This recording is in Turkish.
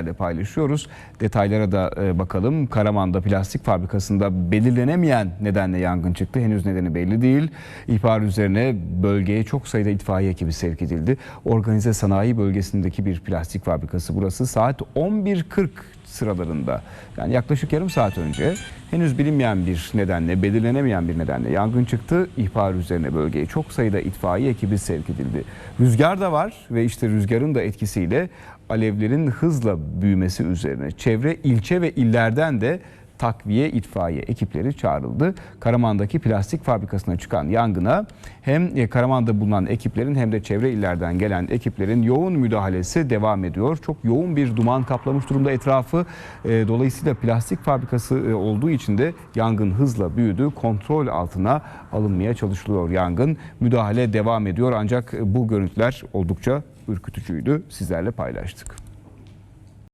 ile paylaşıyoruz. Detaylara da e, bakalım. Karaman'da plastik fabrikasında belirlenemeyen nedenle yangın çıktı. Henüz nedeni belli değil. İhbar üzerine bölgeye çok sayıda itfaiye ekibi sevk edildi. Organize sanayi bölgesindeki bir plastik fabrikası burası. Saat 11.40 sıralarında yani yaklaşık yarım saat önce henüz bilinmeyen bir nedenle, belirlenemeyen bir nedenle yangın çıktı. İhbar üzerine bölgeye çok sayıda itfaiye ekibi sevk edildi. Rüzgar da var ve işte rüzgarın da etkisiyle alevlerin hızla büyümesi üzerine çevre ilçe ve illerden de takviye itfaiye ekipleri çağrıldı. Karaman'daki plastik fabrikasına çıkan yangına hem e, Karaman'da bulunan ekiplerin hem de çevre illerden gelen ekiplerin yoğun müdahalesi devam ediyor. Çok yoğun bir duman kaplamış durumda etrafı. E, Dolayısıyla plastik fabrikası e, olduğu için de yangın hızla büyüdü. Kontrol altına alınmaya çalışılıyor yangın. Müdahale devam ediyor ancak bu görüntüler oldukça ürkütücüydü. Sizlerle paylaştık.